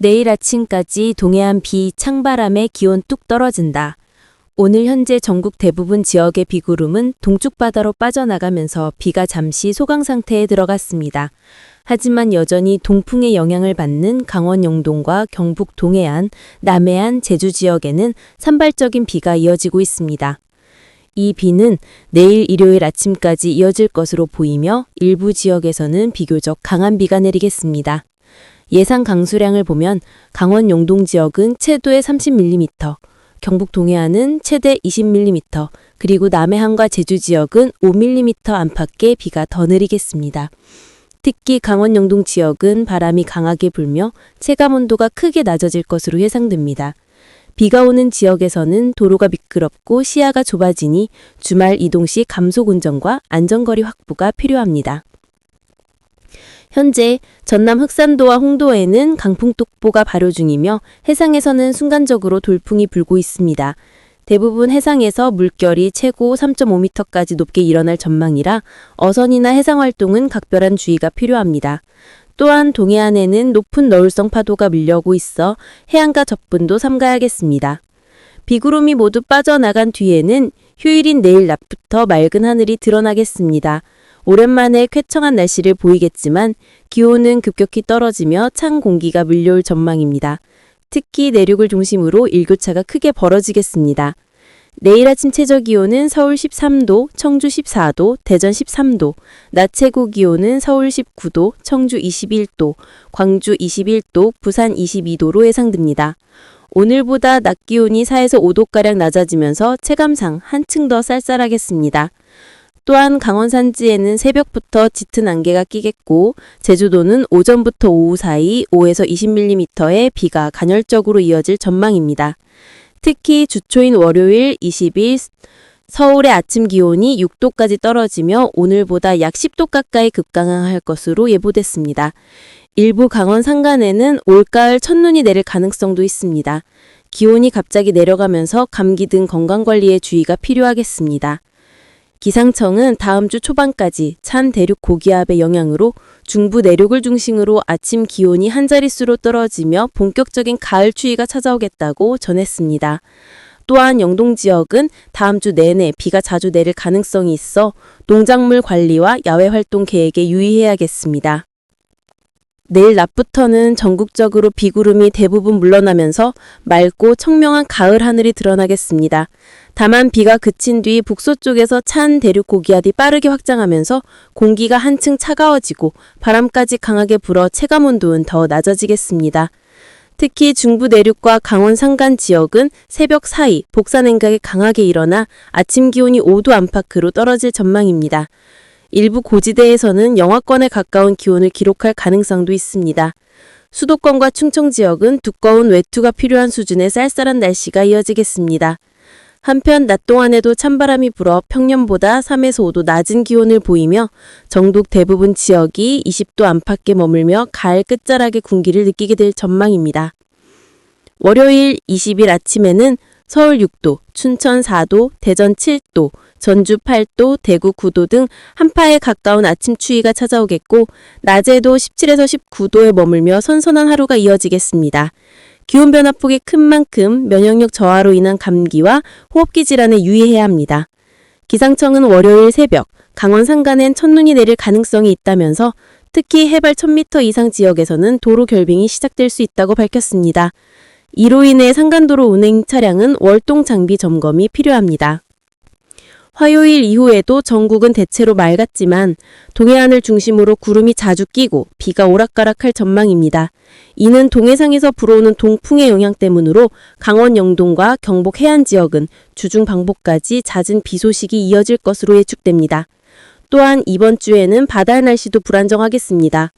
내일 아침까지 동해안 비 창바람에 기온 뚝 떨어진다. 오늘 현재 전국 대부분 지역의 비구름은 동쪽 바다로 빠져나가면서 비가 잠시 소강 상태에 들어갔습니다. 하지만 여전히 동풍의 영향을 받는 강원 영동과 경북 동해안, 남해안, 제주 지역에는 산발적인 비가 이어지고 있습니다. 이 비는 내일 일요일 아침까지 이어질 것으로 보이며 일부 지역에서는 비교적 강한 비가 내리겠습니다. 예상 강수량을 보면 강원 영동 지역은 최도의 30mm, 경북 동해안은 최대 20mm, 그리고 남해안과 제주 지역은 5mm 안팎의 비가 더 내리겠습니다. 특히 강원 영동 지역은 바람이 강하게 불며 체감 온도가 크게 낮아질 것으로 예상됩니다. 비가 오는 지역에서는 도로가 미끄럽고 시야가 좁아지니 주말 이동 시 감속 운전과 안전거리 확보가 필요합니다. 현재 전남 흑산도와 홍도에는 강풍특보가 발효 중이며 해상에서는 순간적으로 돌풍이 불고 있습니다. 대부분 해상에서 물결이 최고 3.5m까지 높게 일어날 전망이라 어선이나 해상 활동은 각별한 주의가 필요합니다. 또한 동해안에는 높은 너울성 파도가 밀려오고 있어 해안가 접근도 삼가야겠습니다. 비구름이 모두 빠져나간 뒤에는 휴일인 내일 낮부터 맑은 하늘이 드러나겠습니다. 오랜만에 쾌청한 날씨를 보이겠지만 기온은 급격히 떨어지며 찬 공기가 밀려올 전망입니다. 특히 내륙을 중심으로 일교차가 크게 벌어지겠습니다. 내일 아침 최저 기온은 서울 13도, 청주 14도, 대전 13도, 낮 최고 기온은 서울 19도, 청주 21도, 광주 21도, 부산 22도로 예상됩니다. 오늘보다 낮 기온이 4에서 5도가량 낮아지면서 체감상 한층 더 쌀쌀하겠습니다. 또한 강원 산지에는 새벽부터 짙은 안개가 끼겠고 제주도는 오전부터 오후 사이 5에서 20mm의 비가 간헐적으로 이어질 전망입니다. 특히 주초인 월요일 20일 서울의 아침 기온이 6도까지 떨어지며 오늘보다 약 10도 가까이 급강할 것으로 예보됐습니다. 일부 강원 산간에는 올가을 첫눈이 내릴 가능성도 있습니다. 기온이 갑자기 내려가면서 감기 등 건강관리에 주의가 필요하겠습니다. 기상청은 다음 주 초반까지 찬 대륙 고기압의 영향으로 중부 내륙을 중심으로 아침 기온이 한 자릿수로 떨어지며 본격적인 가을 추위가 찾아오겠다고 전했습니다. 또한 영동 지역은 다음 주 내내 비가 자주 내릴 가능성이 있어 농작물 관리와 야외 활동 계획에 유의해야겠습니다. 내일 낮부터는 전국적으로 비구름이 대부분 물러나면서 맑고 청명한 가을 하늘이 드러나겠습니다. 다만 비가 그친 뒤 북서쪽에서 찬 대륙 고기압이 빠르게 확장하면서 공기가 한층 차가워지고 바람까지 강하게 불어 체감 온도는 더 낮아지겠습니다. 특히 중부 내륙과 강원 산간 지역은 새벽 사이 복사 냉각이 강하게 일어나 아침 기온이 5도 안팎으로 떨어질 전망입니다. 일부 고지대에서는 영하권에 가까운 기온을 기록할 가능성도 있습니다. 수도권과 충청 지역은 두꺼운 외투가 필요한 수준의 쌀쌀한 날씨가 이어지겠습니다. 한편 낮 동안에도 찬바람이 불어 평년보다 3에서 5도 낮은 기온을 보이며 정독 대부분 지역이 20도 안팎에 머물며 가을 끝자락의 군기를 느끼게 될 전망입니다. 월요일 20일 아침에는 서울 6도, 춘천 4도, 대전 7도, 전주 8도, 대구 9도 등 한파에 가까운 아침 추위가 찾아오겠고 낮에도 17에서 19도에 머물며 선선한 하루가 이어지겠습니다. 기온 변화폭이 큰 만큼 면역력 저하로 인한 감기와 호흡기 질환에 유의해야 합니다. 기상청은 월요일 새벽 강원 산간엔 첫눈이 내릴 가능성이 있다면서 특히 해발 1000m 이상 지역에서는 도로 결빙이 시작될 수 있다고 밝혔습니다. 이로 인해 산간도로 운행 차량은 월동 장비 점검이 필요합니다. 화요일 이후에도 전국은 대체로 맑았지만 동해안을 중심으로 구름이 자주 끼고 비가 오락가락할 전망입니다. 이는 동해상에서 불어오는 동풍의 영향 때문으로 강원 영동과 경북 해안 지역은 주중 방복까지 잦은 비 소식이 이어질 것으로 예측됩니다. 또한 이번 주에는 바다 날씨도 불안정하겠습니다.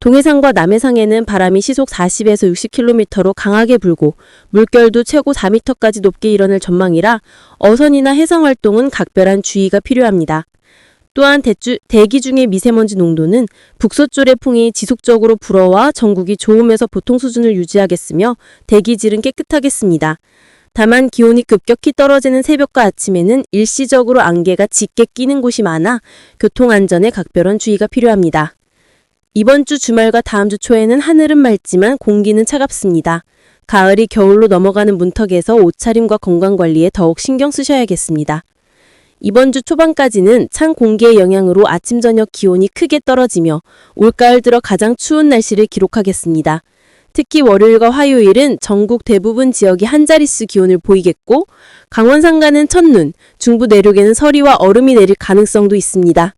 동해상과 남해상에는 바람이 시속 40에서 60km로 강하게 불고 물결도 최고 4m까지 높게 일어날 전망이라 어선이나 해상 활동은 각별한 주의가 필요합니다. 또한 대주, 대기 중의 미세먼지 농도는 북서쪽의 풍이 지속적으로 불어와 전국이 좋음에서 보통 수준을 유지하겠으며 대기질은 깨끗하겠습니다. 다만 기온이 급격히 떨어지는 새벽과 아침에는 일시적으로 안개가 짙게 끼는 곳이 많아 교통안전에 각별한 주의가 필요합니다. 이번 주 주말과 다음 주 초에는 하늘은 맑지만 공기는 차갑습니다. 가을이 겨울로 넘어가는 문턱에서 옷차림과 건강관리에 더욱 신경 쓰셔야겠습니다. 이번 주 초반까지는 찬 공기의 영향으로 아침 저녁 기온이 크게 떨어지며 올가을 들어 가장 추운 날씨를 기록하겠습니다. 특히 월요일과 화요일은 전국 대부분 지역이 한 자릿수 기온을 보이겠고 강원 산간은 첫눈, 중부 내륙에는 서리와 얼음이 내릴 가능성도 있습니다.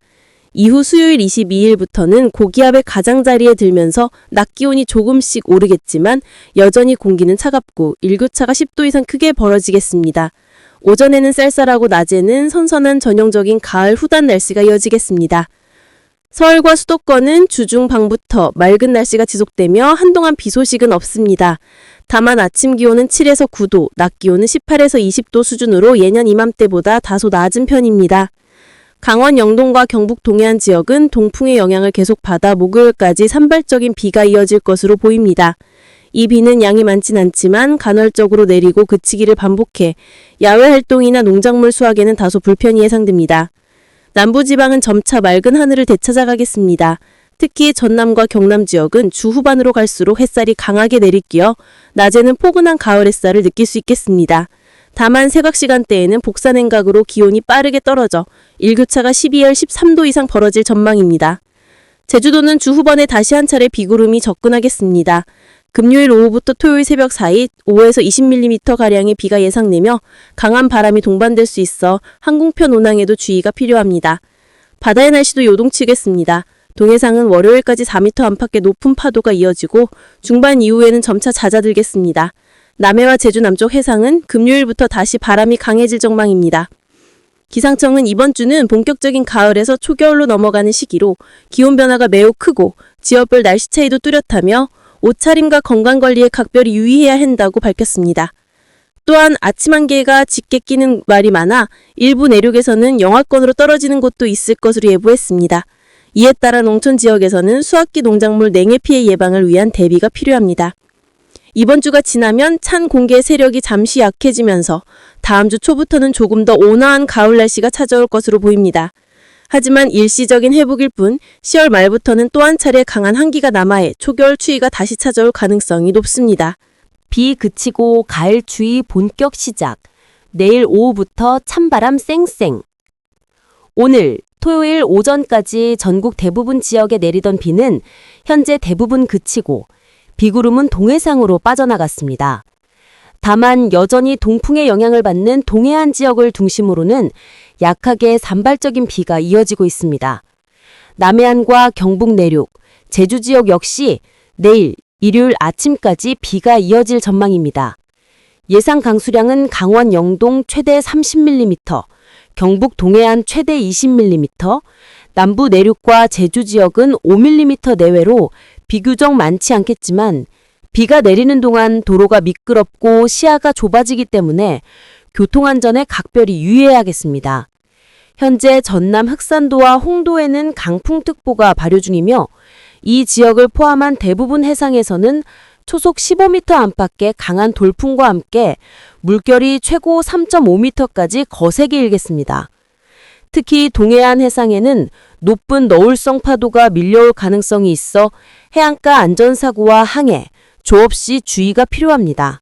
이후 수요일 22일부터는 고기압의 가장자리에 들면서 낮 기온이 조금씩 오르겠지만 여전히 공기는 차갑고 일교차가 10도 이상 크게 벌어지겠습니다. 오전에는 쌀쌀하고 낮에는 선선한 전형적인 가을 후단 날씨가 이어지겠습니다. 서울과 수도권은 주중 밤부터 맑은 날씨가 지속되며 한동안 비 소식은 없습니다. 다만 아침 기온은 7에서 9도, 낮 기온은 18에서 20도 수준으로 예년 이맘때보다 다소 낮은 편입니다. 강원 영동과 경북 동해안 지역은 동풍의 영향을 계속 받아 목요일까지 산발적인 비가 이어질 것으로 보입니다. 이 비는 양이 많진 않지만 간헐적으로 내리고 그치기를 반복해 야외 활동이나 농작물 수확에는 다소 불편이 예상됩니다. 남부지방은 점차 맑은 하늘을 되찾아가겠습니다. 특히 전남과 경남 지역은 주 후반으로 갈수록 햇살이 강하게 내리끼어 낮에는 포근한 가을 햇살을 느낄 수 있겠습니다. 다만 새각 시간대에는 복사 냉각으로 기온이 빠르게 떨어져 일교차가 12열 13도 이상 벌어질 전망입니다. 제주도는 주 후반에 다시 한 차례 비구름이 접근하겠습니다. 금요일 오후부터 토요일 새벽 사이 5에서 20mm가량의 비가 예상되며 강한 바람이 동반될 수 있어 항공편 운항에도 주의가 필요합니다. 바다의 날씨도 요동치겠습니다. 동해상은 월요일까지 4m 안팎의 높은 파도가 이어지고 중반 이후에는 점차 잦아들겠습니다. 남해와 제주 남쪽 해상은 금요일부터 다시 바람이 강해질 전망입니다. 기상청은 이번 주는 본격적인 가을에서 초겨울로 넘어가는 시기로 기온 변화가 매우 크고 지역별 날씨 차이도 뚜렷하며 옷차림과 건강관리에 각별히 유의해야 한다고 밝혔습니다. 또한 아침 한개가 짙게 끼는 날이 많아 일부 내륙에서는 영하권으로 떨어지는 곳도 있을 것으로 예보했습니다. 이에 따라 농촌 지역에서는 수확기 농작물 냉해 피해 예방을 위한 대비가 필요합니다. 이번 주가 지나면 찬 공기의 세력이 잠시 약해지면서 다음 주 초부터는 조금 더 온화한 가을 날씨가 찾아올 것으로 보입니다. 하지만 일시적인 회복일 뿐 10월 말부터는 또 한 차례 강한 한기가 남아해 초겨울 추위가 다시 찾아올 가능성이 높습니다. 비 그치고 가을 추위 본격 시작. 내일 오후부터 찬바람 쌩쌩. 오늘 토요일 오전까지 전국 대부분 지역에 내리던 비는 현재 대부분 그치고 비구름은 동해상으로 빠져나갔습니다. 다만 여전히 동풍의 영향을 받는 동해안 지역을 중심으로는 약하게 산발적인 비가 이어지고 있습니다. 남해안과 경북 내륙, 제주 지역 역시 내일 일요일 아침까지 비가 이어질 전망입니다. 예상 강수량은 강원 영동 최대 30mm, 경북 동해안 최대 20mm, 남부 내륙과 제주 지역은 5mm 내외로 비교적 많지 않겠지만 비가 내리는 동안 도로가 미끄럽고 시야가 좁아지기 때문에 교통안전에 각별히 유의해야겠습니다. 현재 전남 흑산도와 홍도에는 강풍특보가 발효 중이며 이 지역을 포함한 대부분 해상에서는 초속 15m 안팎의 강한 돌풍과 함께 물결이 최고 3.5m까지 거세게 일겠습니다. 특히 동해안 해상에는 높은 너울성 파도가 밀려올 가능성이 있어 해안가 안전사고와 항해, 조업 시 주의가 필요합니다.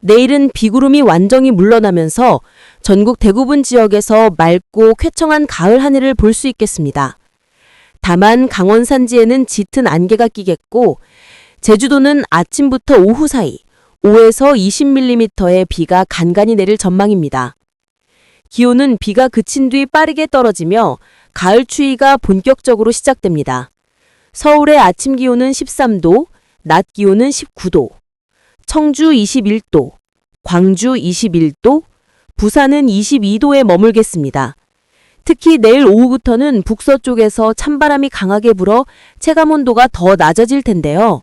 내일은 비구름이 완전히 물러나면서 전국 대부분 지역에서 맑고 쾌청한 가을 하늘을 볼 수 있겠습니다. 다만 강원 산지에는 짙은 안개가 끼겠고 제주도는 아침부터 오후 사이 5에서 20mm의 비가 간간히 내릴 전망입니다. 기온은 비가 그친 뒤 빠르게 떨어지며 가을 추위가 본격적으로 시작됩니다. 서울의 아침 기온은 13도, 낮 기온은 19도, 청주 21도, 광주 21도, 부산은 22도에 머물겠습니다. 특히 내일 오후부터는 북서쪽에서 찬바람이 강하게 불어 체감온도가 더 낮아질 텐데요.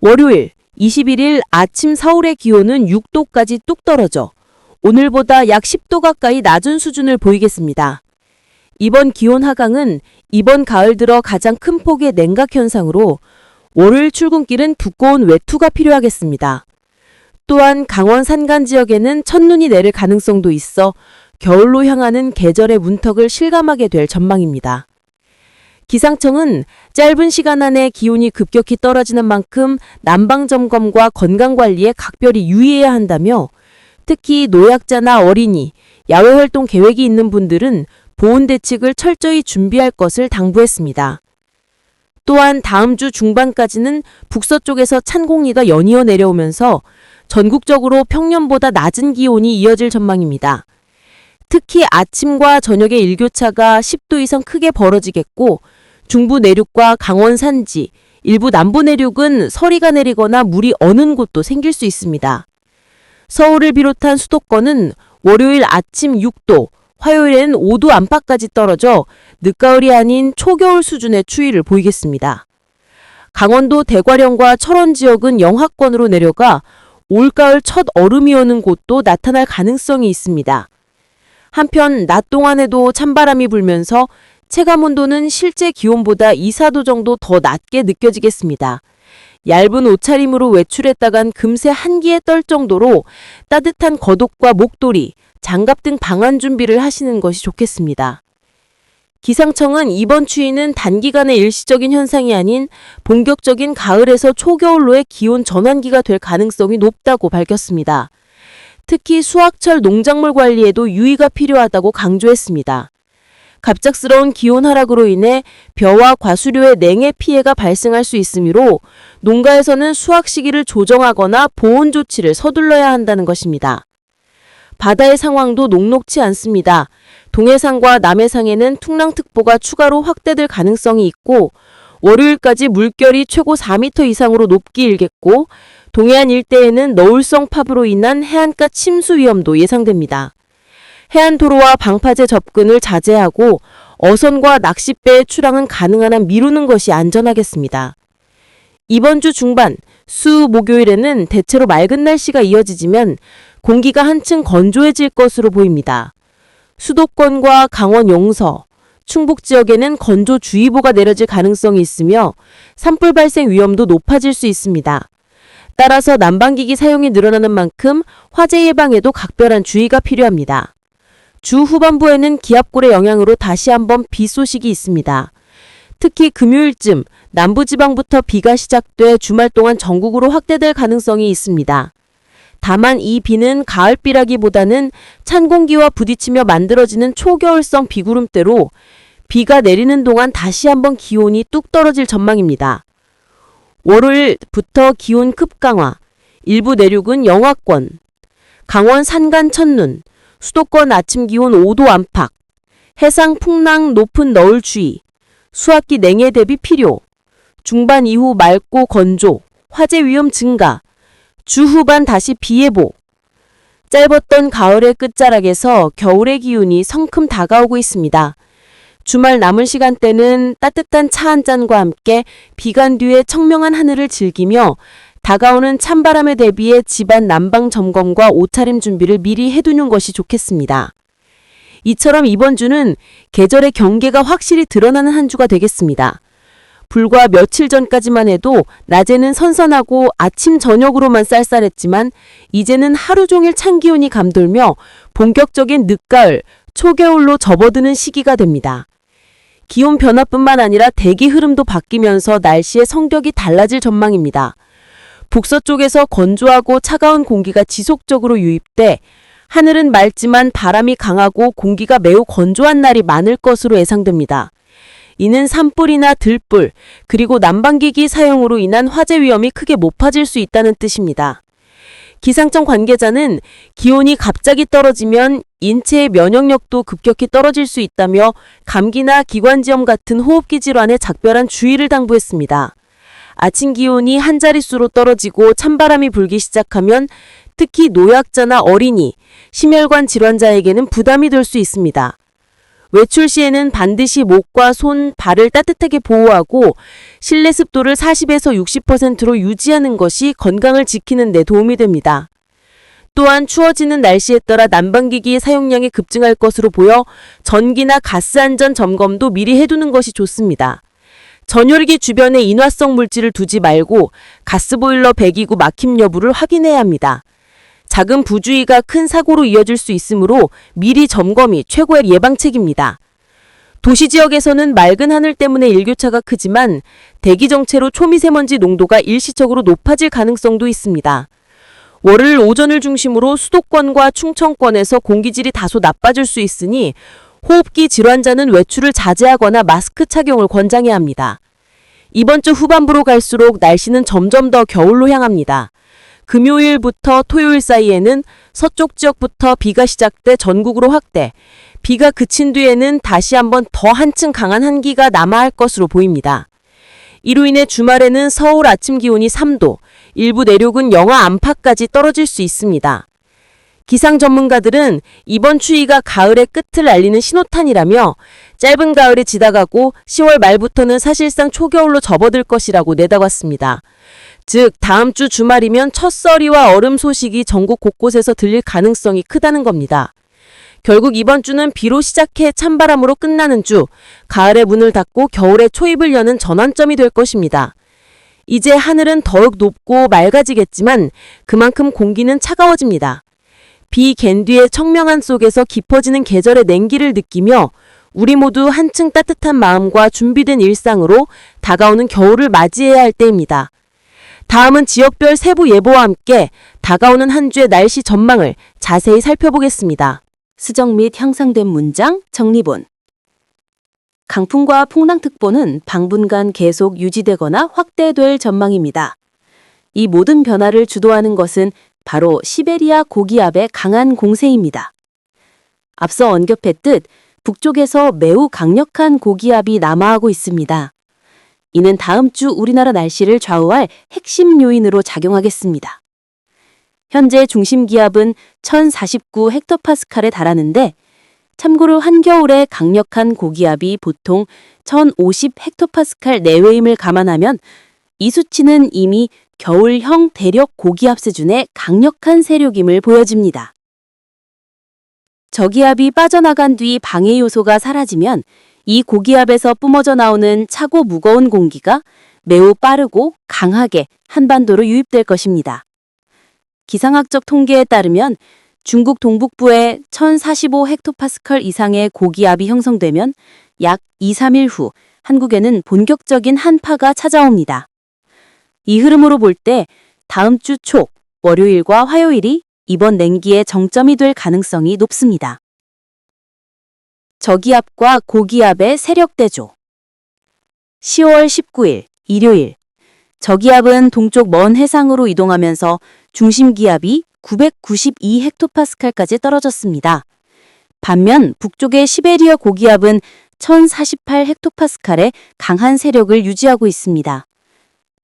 월요일 21일 아침 서울의 기온은 6도까지 뚝 떨어져 오늘보다 약 10도 가까이 낮은 수준을 보이겠습니다. 이번 기온 하강은 이번 가을 들어 가장 큰 폭의 냉각 현상으로 월요일 출근길은 두꺼운 외투가 필요하겠습니다. 또한 강원 산간 지역에는 첫눈이 내릴 가능성도 있어 겨울로 향하는 계절의 문턱을 실감하게 될 전망입니다. 기상청은 짧은 시간 안에 기온이 급격히 떨어지는 만큼 난방 점검과 건강 관리에 각별히 유의해야 한다며 특히 노약자나 어린이, 야외 활동 계획이 있는 분들은 보온 대책을 철저히 준비할 것을 당부했습니다. 또한 다음 주 중반까지는 북서쪽에서 찬 공기가 연이어 내려오면서 전국적으로 평년보다 낮은 기온이 이어질 전망입니다. 특히 아침과 저녁의 일교차가 10도 이상 크게 벌어지겠고 중부 내륙과 강원 산지, 일부 남부 내륙은 서리가 내리거나 물이 어는 곳도 생길 수 있습니다. 서울을 비롯한 수도권은 월요일 아침 6도, 화요일엔 5도 안팎까지 떨어져 늦가을이 아닌 초겨울 수준의 추위를 보이겠습니다. 강원도 대관령과 철원 지역은 영하권으로 내려가 올가을 첫 얼음이 오는 곳도 나타날 가능성이 있습니다. 한편 낮 동안에도 찬바람이 불면서 체감 온도는 실제 기온보다 2, 4도 정도 더 낮게 느껴지겠습니다. 얇은 옷차림으로 외출했다간 금세 한기에 떨 정도로 따뜻한 겉옷과 목도리, 장갑 등 방한 준비를 하시는 것이 좋겠습니다. 기상청은 이번 추위는 단기간의 일시적인 현상이 아닌 본격적인 가을에서 초겨울로의 기온 전환기가 될 가능성이 높다고 밝혔습니다. 특히 수확철 농작물 관리에도 유의가 필요하다고 강조했습니다. 갑작스러운 기온 하락으로 인해 벼와 과수료의 냉해 피해가 발생할 수 있으므로 농가에서는 수확 시기를 조정하거나 보온 조치를 서둘러야 한다는 것입니다. 바다의 상황도 녹록치 않습니다. 동해상과 남해상에는 풍랑특보가 추가로 확대될 가능성이 있고 월요일까지 물결이 최고 4m 이상으로 높게 일겠고 동해안 일대에는 너울성 파브로 인한 해안가 침수 위험도 예상됩니다. 해안도로와 방파제 접근을 자제하고 어선과 낚싯배의 출항은 가능한 한 미루는 것이 안전하겠습니다. 이번 주 중반, 수, 목요일에는 대체로 맑은 날씨가 이어지지만 공기가 한층 건조해질 것으로 보입니다. 수도권과 강원 용서, 충북 지역에는 건조주의보가 내려질 가능성이 있으며 산불 발생 위험도 높아질 수 있습니다. 따라서 난방기기 사용이 늘어나는 만큼 화재 예방에도 각별한 주의가 필요합니다. 주 후반부에는 기압골의 영향으로 다시 한번 비 소식이 있습니다. 특히 금요일쯤 남부지방부터 비가 시작돼 주말 동안 전국으로 확대될 가능성이 있습니다. 다만 이 비는 가을비라기보다는 찬 공기와 부딪히며 만들어지는 초겨울성 비구름대로 비가 내리는 동안 다시 한번 기온이 뚝 떨어질 전망입니다. 월요일부터 기온 급강화, 일부 내륙은 영하권, 강원 산간 첫눈, 수도권 아침 기온 5도 안팎, 해상 풍랑 높은 너울 주의, 수학기 냉해 대비 필요, 중반 이후 맑고 건조, 화재 위험 증가, 주 후반 다시 비 예보. 짧았던 가을의 끝자락에서 겨울의 기운이 성큼 다가오고 있습니다. 주말 남은 시간대는 따뜻한 차 한 잔과 함께 비간 뒤에 청명한 하늘을 즐기며 다가오는 찬바람에 대비해 집안 난방 점검과 옷차림 준비를 미리 해두는 것이 좋겠습니다. 이처럼 이번 주는 계절의 경계가 확실히 드러나는 한 주가 되겠습니다. 불과 며칠 전까지만 해도 낮에는 선선하고 아침 저녁으로만 쌀쌀했지만 이제는 하루 종일 찬 기온이 감돌며 본격적인 늦가을, 초겨울로 접어드는 시기가 됩니다. 기온 변화뿐만 아니라 대기 흐름도 바뀌면서 날씨의 성격이 달라질 전망입니다. 북서쪽에서 건조하고 차가운 공기가 지속적으로 유입돼 하늘은 맑지만 바람이 강하고 공기가 매우 건조한 날이 많을 것으로 예상됩니다. 이는 산불이나 들불, 그리고 난방기기 사용으로 인한 화재 위험이 크게 높아질 수 있다는 뜻입니다. 기상청 관계자는 기온이 갑자기 떨어지면 인체의 면역력도 급격히 떨어질 수 있다며 감기나 기관지염 같은 호흡기 질환에 작별한 주의를 당부했습니다. 아침 기온이 한 자릿수로 떨어지고 찬바람이 불기 시작하면 특히 노약자나 어린이, 심혈관 질환자에게는 부담이 될 수 있습니다. 외출 시에는 반드시 목과 손, 발을 따뜻하게 보호하고 실내 습도를 40에서 60%로 유지하는 것이 건강을 지키는 데 도움이 됩니다. 또한 추워지는 날씨에 따라 난방기기 사용량이 급증할 것으로 보여 전기나 가스 안전 점검도 미리 해두는 것이 좋습니다. 전열기 주변에 인화성 물질을 두지 말고 가스보일러 배기구 막힘 여부를 확인해야 합니다. 작은 부주의가 큰 사고로 이어질 수 있으므로 미리 점검이 최고의 예방책입니다. 도시 지역에서는 맑은 하늘 때문에 일교차가 크지만 대기 정체로 초미세먼지 농도가 일시적으로 높아질 가능성도 있습니다. 월요일 오전을 중심으로 수도권과 충청권에서 공기질이 다소 나빠질 수 있으니 호흡기 질환자는 외출을 자제하거나 마스크 착용을 권장해야 합니다. 이번 주 후반부로 갈수록 날씨는 점점 더 겨울로 향합니다. 금요일부터 토요일 사이에는 서쪽 지역부터 비가 시작돼 전국으로 확대, 비가 그친 뒤에는 다시 한번 더 한층 강한 한기가 남아할 것으로 보입니다. 이로 인해 주말에는 서울 아침 기온이 3도, 일부 내륙은 영하 안팎까지 떨어질 수 있습니다. 기상 전문가들은 이번 추위가 가을의 끝을 알리는 신호탄이라며 짧은 가을이 지나가고 10월 말부터는 사실상 초겨울로 접어들 것이라고 내다봤습니다. 즉, 다음 주 주말이면 첫서리와 얼음 소식이 전국 곳곳에서 들릴 가능성이 크다는 겁니다. 결국 이번 주는 비로 시작해 찬바람으로 끝나는 주, 가을의 문을 닫고 겨울의 초입을 여는 전환점이 될 것입니다. 이제 하늘은 더욱 높고 맑아지겠지만 그만큼 공기는 차가워집니다. 비 갠뒤의 청명한 속에서 깊어지는 계절의 냉기를 느끼며 우리 모두 한층 따뜻한 마음과 준비된 일상으로 다가오는 겨울을 맞이해야 할 때입니다. 다음은 지역별 세부 예보와 함께 다가오는 한 주의 날씨 전망을 자세히 살펴보겠습니다. 수정 및 향상된 문장 정리본 강풍과 풍랑특보는 방분간 계속 유지되거나 확대될 전망입니다. 이 모든 변화를 주도하는 것은 바로 시베리아 고기압의 강한 공세입니다. 앞서 언급했듯 북쪽에서 매우 강력한 고기압이 남하하고 있습니다. 이는 다음 주 우리나라 날씨를 좌우할 핵심 요인으로 작용하겠습니다. 현재 중심 기압은 1049 헥토파스칼에 달하는데 참고로 한겨울에 강력한 고기압이 보통 1050 헥토파스칼 내외임을 감안하면 이 수치는 이미 겨울형 대력 고기압 수준의 강력한 세력임을 보여집니다. 저기압이 빠져나간 뒤 방해 요소가 사라지면 이 고기압에서 뿜어져 나오는 차고 무거운 공기가 매우 빠르고 강하게 한반도로 유입될 것입니다. 기상학적 통계에 따르면 중국 동북부에 1045 헥토파스칼 이상의 고기압이 형성되면 약 2, 3일 후 한국에는 본격적인 한파가 찾아옵니다. 이 흐름으로 볼 때 다음 주 초, 월요일과 화요일이 이번 냉기의 정점이 될 가능성이 높습니다. 저기압과 고기압의 세력 대조 10월 19일 일요일 저기압은 동쪽 먼 해상으로 이동하면서 중심 기압이 992 헥토파스칼까지 떨어졌습니다. 반면 북쪽의 시베리아 고기압은 1048 헥토파스칼의 강한 세력을 유지하고 있습니다.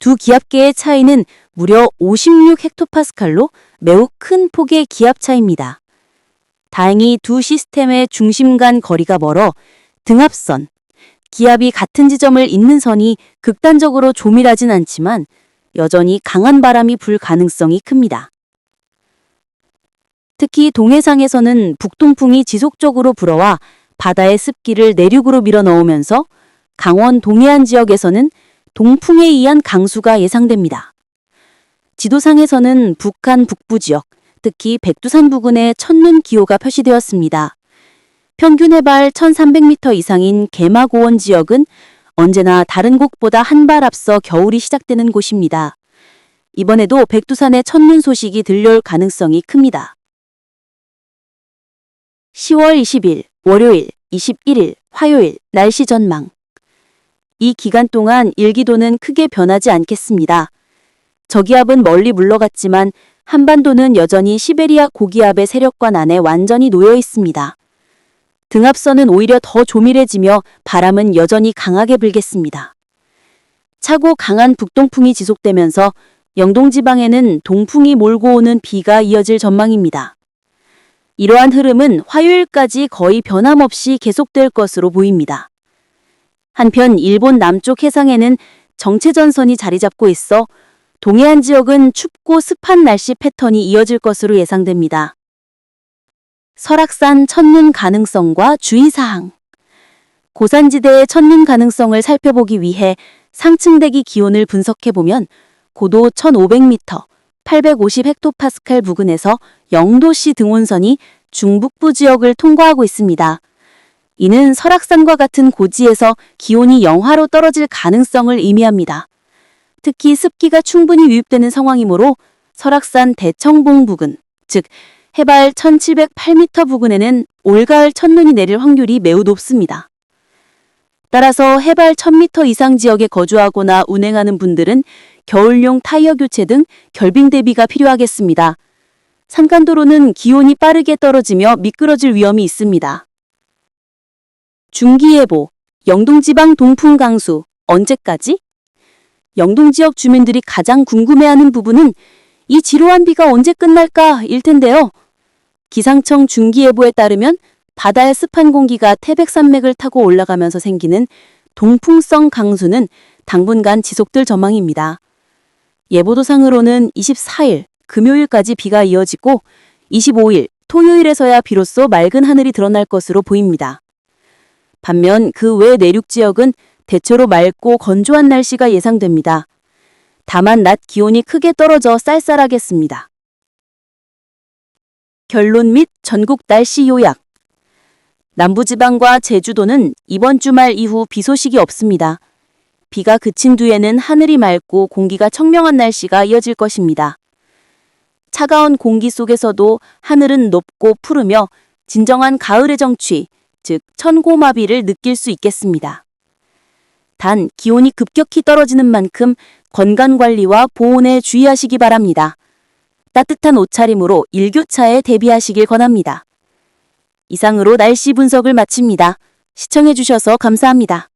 두 기압계의 차이는 무려 56 헥토파스칼로 매우 큰 폭의 기압 차입니다. 다행히 두 시스템의 중심 간 거리가 멀어 등압선, 기압이 같은 지점을 잇는 선이 극단적으로 조밀하진 않지만 여전히 강한 바람이 불 가능성이 큽니다. 특히 동해상에서는 북동풍이 지속적으로 불어와 바다의 습기를 내륙으로 밀어 넣으면서 강원 동해안 지역에서는 동풍에 의한 강수가 예상됩니다. 지도상에서는 북한 북부 지역, 특히 백두산 부근에 첫눈 기호가 표시되었습니다. 평균 해발 1300m 이상인 개마고원 지역은 언제나 다른 곳보다 한 발 앞서 겨울이 시작되는 곳입니다. 이번에도 백두산의 첫눈 소식이 들려올 가능성이 큽니다. 10월 20일 월요일, 21일 화요일 날씨 전망. 이 기간 동안 일기도는 크게 변하지 않겠습니다. 저기압은 멀리 물러갔지만 한반도는 여전히 시베리아 고기압의 세력관 안에 완전히 놓여 있습니다. 등압선은 오히려 더 조밀해지며 바람은 여전히 강하게 불겠습니다. 차고 강한 북동풍이 지속되면서 영동지방에는 동풍이 몰고 오는 비가 이어질 전망입니다. 이러한 흐름은 화요일까지 거의 변함없이 계속될 것으로 보입니다. 한편 일본 남쪽 해상에는 정체전선이 자리 잡고 있어 동해안 지역은 춥고 습한 날씨 패턴이 이어질 것으로 예상됩니다. 설악산 첫눈 가능성과 주의사항 고산지대의 첫눈 가능성을 살펴보기 위해 상층 대기 기온을 분석해보면 고도 1500m, 850 헥토파스칼 부근에서 영도시 등원선이 중북부 지역을 통과하고 있습니다. 이는 설악산과 같은 고지에서 기온이 영하로 떨어질 가능성을 의미합니다. 특히 습기가 충분히 유입되는 상황이므로 설악산 대청봉 부근, 즉 해발 1708m 부근에는 올가을 첫눈이 내릴 확률이 매우 높습니다. 따라서 해발 1000m 이상 지역에 거주하거나 운행하는 분들은 겨울용 타이어 교체 등 결빙 대비가 필요하겠습니다. 산간도로는 기온이 빠르게 떨어지며 미끄러질 위험이 있습니다. 중기예보, 영동지방 동풍 강수, 언제까지? 영동 지역 주민들이 가장 궁금해하는 부분은 이 지루한 비가 언제 끝날까 일 텐데요. 기상청 중기예보에 따르면 바다의 습한 공기가 태백산맥을 타고 올라가면서 생기는 동풍성 강수는 당분간 지속될 전망입니다. 예보도상으로는 24일 금요일까지 비가 이어지고 25일 토요일에서야 비로소 맑은 하늘이 드러날 것으로 보입니다. 반면 그 외 내륙 지역은 대체로 맑고 건조한 날씨가 예상됩니다. 다만 낮 기온이 크게 떨어져 쌀쌀하겠습니다. 결론 및 전국 날씨 요약. 남부지방과 제주도는 이번 주말 이후 비 소식이 없습니다. 비가 그친 뒤에는 하늘이 맑고 공기가 청명한 날씨가 이어질 것입니다. 차가운 공기 속에서도 하늘은 높고 푸르며 진정한 가을의 정취, 즉 천고마비를 느낄 수 있겠습니다. 단 기온이 급격히 떨어지는 만큼 건강관리와 보온에 주의하시기 바랍니다. 따뜻한 옷차림으로 일교차에 대비하시길 권합니다. 이상으로 날씨 분석을 마칩니다. 시청해주셔서 감사합니다.